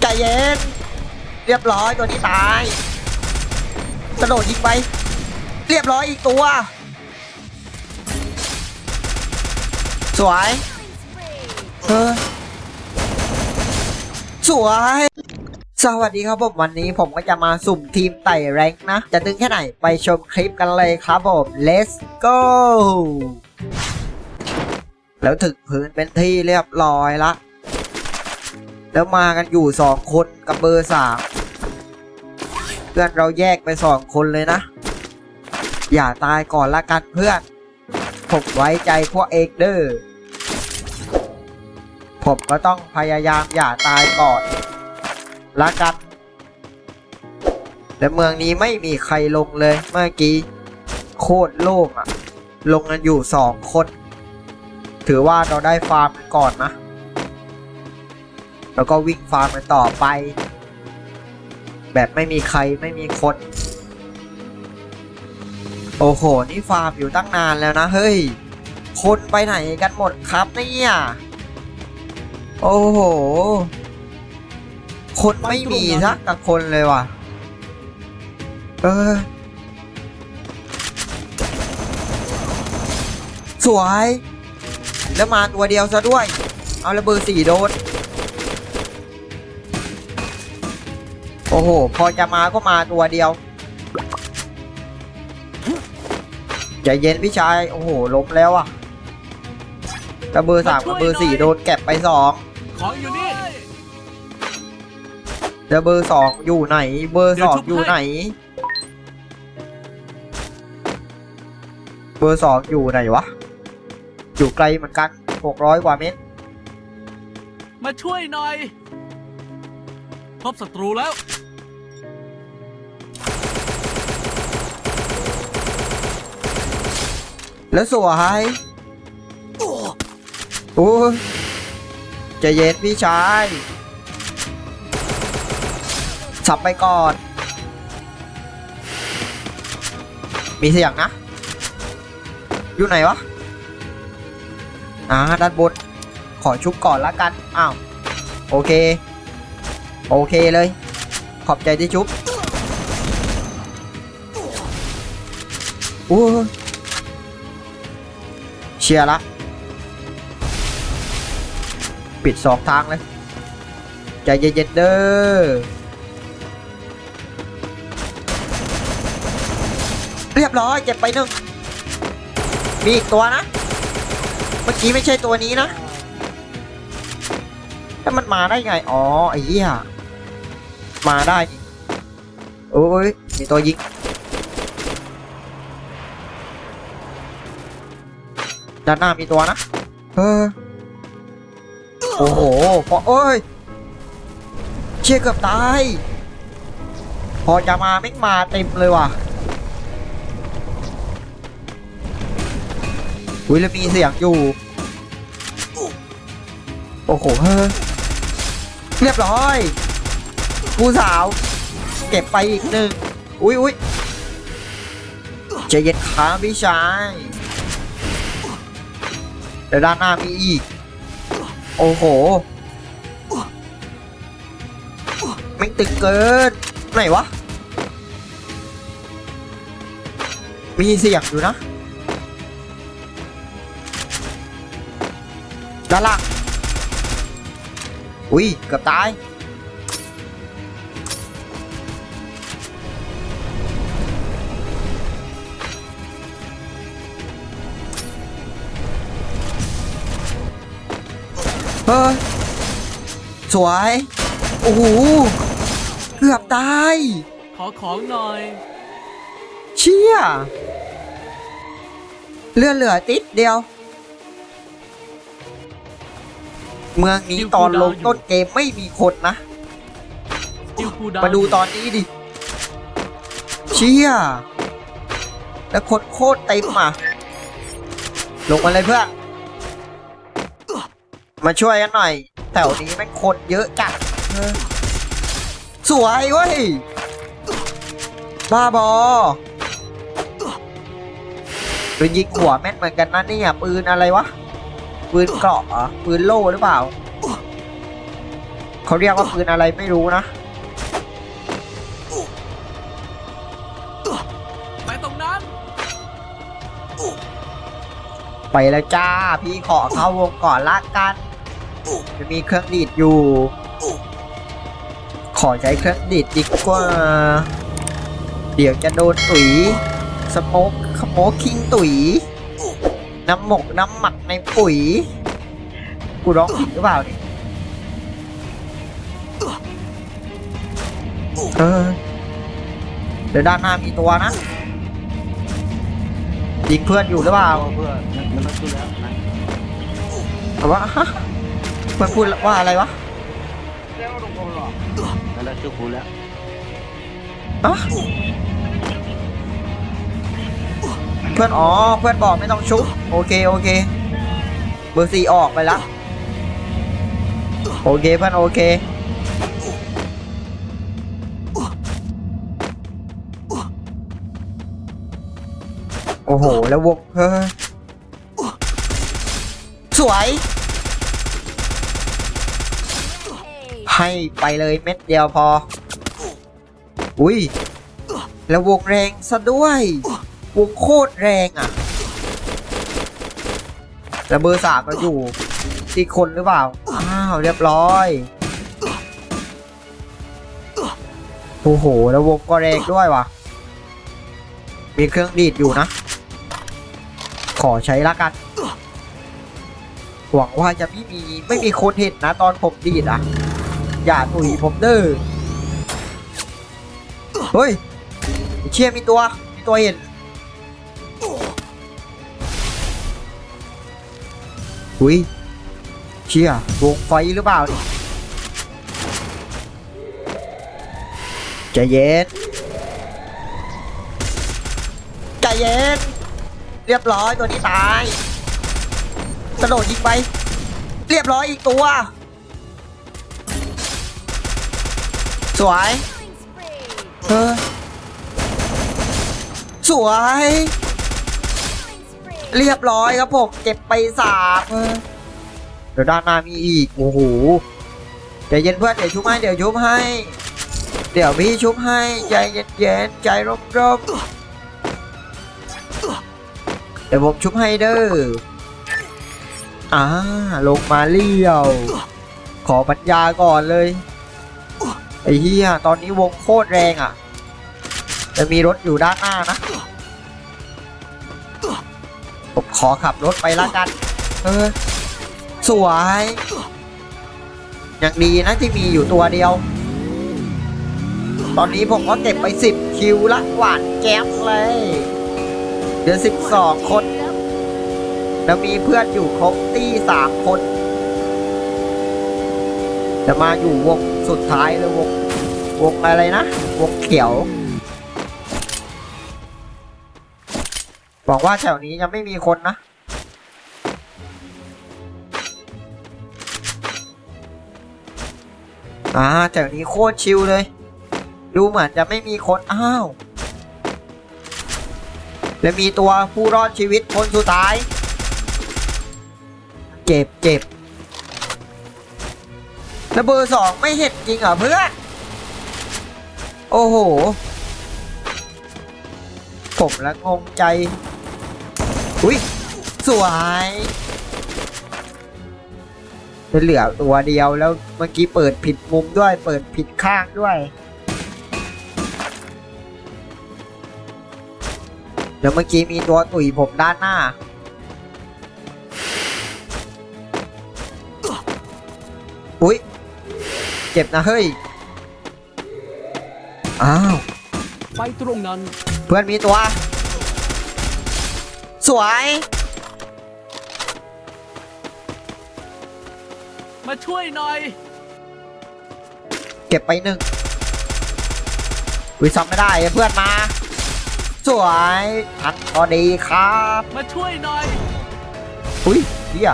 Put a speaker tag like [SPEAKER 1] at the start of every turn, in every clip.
[SPEAKER 1] ใจเย็น เรียบร้อยตัวนี้ตายกระโดดยิงไป เรียบร้อยอีกตัว สวยเออสวย สวัสดีครับผมวันนี้ผมก็จะมาสุ่มทีมไต่แรงนะ จะตึงแค่ไหนไปชมคลิปกันเลยครับผม let's go แล้วถึงพื้นเป็นที่เรียบร้อยละ แล้วมากันอยู่สองคนกับเบอร์สามเพื่อนเราแยกไปสองคนเลยนะ อย่าตายก่อนละกันเพื่อน ผมไว้ใจพวกเอกเด้อผมก็ต้องพยายามอย่าตายก่อนละกันแต่เมืองนี้ไม่มีใครลงเลยเมื่อกี้ โคตรโล่งอะลงกันอยู่สองคน ถือว่าเราได้ฟาร์มกันก่อนนะ แล้วก็วิ่งฟาร์มกันต่อไป แบบไม่มีใครไม่มีคน โอ้โห นี่ฟาร์มอยู่ตั้งนานแล้วนะ เฮ้ย คนไปไหนกันหมดครับเนี่ย โอ้โห คนไม่มีสักกับคนเลยว่ะ เออ สวย แล้วมาตัวเดียวซะด้วย เอาระเบิดสี่โดน โอ้โห พอจะมาก็มาตัวเดียวใจเย็นพี่ชาย โอ้โหล้มแล้วอะระเบิดสามกับเบอร์สี่โดนแก็บไปสอง
[SPEAKER 2] ของอยู่นี่
[SPEAKER 1] แล้วเบอร์สองอยู่ไหน เบอร์สองอยู่ไหน เบอร์สองอยู่ไหนวะ อยู่ไกลเหมือนกันหกร้อยกว่าเมตร
[SPEAKER 2] มาช่วยหน่อย พบศัตรูแล้ว
[SPEAKER 1] แล้วสวยโอ้ยใจเย็นพี่ชาย สับไปก่อน มีเสียงนะ อยู่ไหนวะ อ่าด้านบน ขอชุบก่อนละกัน อ้าว โอเค โอเคเลย ขอบใจที่ชุบโอ้เชียร์ละ ปิดสองทางเลย ใจเย็นๆเด้อ เรียบร้อย เจ็บไปหนึ่งมีอีกตัวนะ เมื่อกี้ไม่ใช่ตัวนี้นะแล้วมันมาได้ไง อ๋อไอ้เหี้ยมาได้ โอ้ยมีตัวยิง ด้านหน้ามีตัวนะ เออ โอ้โหพอเอ้ย เชี่ยเกือบตาย พอจะมาไม่มาเต็มเลยว่ะ อุ้ยแล้วมีเสียงอยู่ โอ้โหเฮ้ยเรียบร้อยผู้สาว เก็บไปอีกหนึ่งอุ้ยอุ้ยใจเย็นขาพี่ชายเดี๋ยวด้านหน้ามีอีก โอ้โหไม่ตึงเกินไหนวะ มีเสียงอยู่นะ ด้านล่างอุ้ยเกือบตายเฮ้ยสวย โอ้โห เกือบตาย
[SPEAKER 2] ขอของหน่อย
[SPEAKER 1] เชี่ยเลือดเหลือติดเดียว เมืองนี้ตอนลงต้นเกมไม่มีคนนะ
[SPEAKER 2] จิวคูดาว
[SPEAKER 1] มาดูตอนนี้ดิ เชี่ย แล้วคนโคตรเต็มอะ ลงมาเลยเพื่อน มาช่วยกันหน่อย แถวนี้แม่งคนเยอะจัดเออสวยเว้ย บ้าบอปืนยิงหัวแม่นเหมือนกันนะเนี่ยปืนอะไรวะ ปืนเกราะเหรอปืนโล่หรือเปล่า เขาเรียกว่าปืนอะไรไม่รู้นะ
[SPEAKER 2] ไปตรงนั้น
[SPEAKER 1] ไปแล้วจ้า พี่ขอเข้าวงก่อนละกัน จะมีเครื่องดีดอยู่ ขอใช้เครื่องดีดดีกว่า เดี๋ยวจะโดนตุ๋ยสโมกขโมกคิงตุ๋ย น้ำหมกน้ำหมักในปุ๋ย กูร้องผิดหรือเปล่าเนี่ยเออ เดี๋ยวด้านหน้ามีตัวนะยิงเพื่อนอยู่หรือเปล่า
[SPEAKER 3] เพื่อนมันมันขึ้นแล้วนะ
[SPEAKER 1] แต่ว่าฮะมันพูดว่าอะไรวะ
[SPEAKER 3] นั่นแหละชื่อคุณแล้ว
[SPEAKER 1] อะเพื่อนอ๋อเพื่อนบอกไม่ต้องชุบโอเคโอเค เบอร์สี่ออกไปแล้วโอเคเพื่อนโอเคโอ้โห แล้ววงเฮ้ยสวย ให้ไปเลยเม็ดเดียวพอ อุ้ย แล้ววงแรงซะด้วย วงโคตรแรงอะ แต่เบอร์สามมาอยู่ที่คนหรือเปล่า อ้าว เรียบร้อย โอ้โห แล้ววงก็แรงด้วยว่ะ มีเครื่องดีดอยู่นะ ขอใช้ละกัน หวังว่าจะไม่มีไม่มีคนเห็นนะ ตอนผมดีดอะ อย่าตุ๋ยผมเด้อ เฮ้ยเชี่ยมีตัว มีตัวเห็น อุ้ยเชี่ยวงไฟหรือเปล่าใจเย็นใจเย็นเรียบร้อยตัวนี้ตายกระโดดยิงไป เรียบร้อยอีกตัว สวยเออสวย เรียบร้อยครับผมเก็บไปสามเดี๋ยวด้านหน้ามีอีก โอ้โห เดี๋ยวเย็นเพื่อนเดี๋ยวชุบให้เดี๋ยวชุบให้ เดี๋ยวพี่ชุบให้ ใจเย็นเย็นใจร่มร่มเดี๋ยวผมชุบให้เด้อ อ่า ลงมาเลี้ยว ขอปัญญาก่อนเลย ไอ้เหี้ย ตอนนี้วงโคตรแรงอะ จะมีรถอยู่ด้านหน้านะ อขับรถไปละกัน เออ สวยยังดีนะที่มีอยู่ตัวเดียว ตอนนี้ผมก็เก็บไปสิบคิวละหวานแก๊บเลยเดือนสิบสองคน แล้วมีเพื่อนอยู่ครบตี้สามคน จะมาอยู่วงสุดท้ายเลยวงวงอะไรนะ วงเขียว หวังว่าแถวนี้จะไม่มีคนนะ อ่าแถวนี้โคตรชิลเลย ดูเหมือนจะไม่มีคน อ้าว และมีตัวผู้รอดชีวิตคนสุดท้าย เจ็บเจ็บแล้วเบอร์สองไม่เห็นจริงเหรอเพื่อน โอ้โห ผมละงงใจ อุ้ยสวยเหลือตัวเดียวแล้วเมื่อกี้เปิดผิดมุมด้วย เปิดผิดข้างด้วยแล้วเมื่อกี้มีตัวตุ๋ยผมด้านหน้า อุ้ยเจ็บนะเฮ้ย อ้าว
[SPEAKER 2] ไปตรงนั้น
[SPEAKER 1] เพื่อนมีตัวส วย
[SPEAKER 2] มาช่วยหน่อย
[SPEAKER 1] เก็บไปหนึ่งวิซ้ำไม่ได้เพื่อนมา สวยทันพอดีครับ
[SPEAKER 2] มาช่วยหน่อย
[SPEAKER 1] อุ้ยเฮีย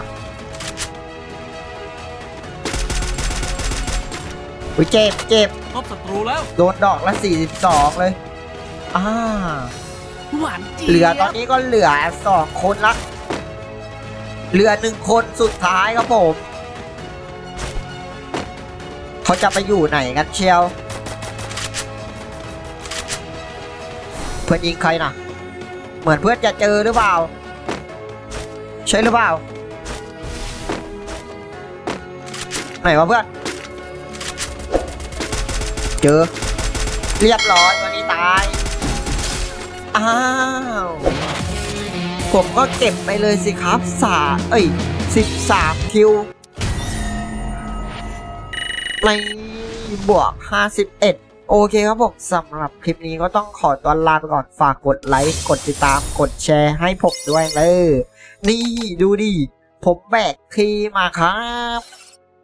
[SPEAKER 1] อุ้ยเจ็บเจ็บ
[SPEAKER 2] พบศัตรูแล้ว
[SPEAKER 1] โดนดอกละ 42 เลย อ่า
[SPEAKER 2] หวานเจี๊ยบ
[SPEAKER 1] เหลือตอนนี้ก็เหลือสองคนละ เหลือหนึ่งคนสุดท้ายครับผมเขาจะไปอยู่ไหนกันเชียว เพื่อนยิงใครนะเหมือนเพื่อนจะเจอหรือเปล่า ใช่หรือเปล่า ไหนวะเพื่อน เจอ เรียบร้อยวันนี้ตาย อ้าว ผมก็เก็บไปเลยสิครับสาเอ้ยสิบสามคิวในบวกห้าสิบเอ็ดโอเคครับผมสำหรับคลิปนี้ก็ต้องขอตัวลาไปก่อนฝากกดไลค์ กดติดตามกดแชร์ให้ผมด้วยเลย นี่ดูดิ ผมแบกทีมาครับ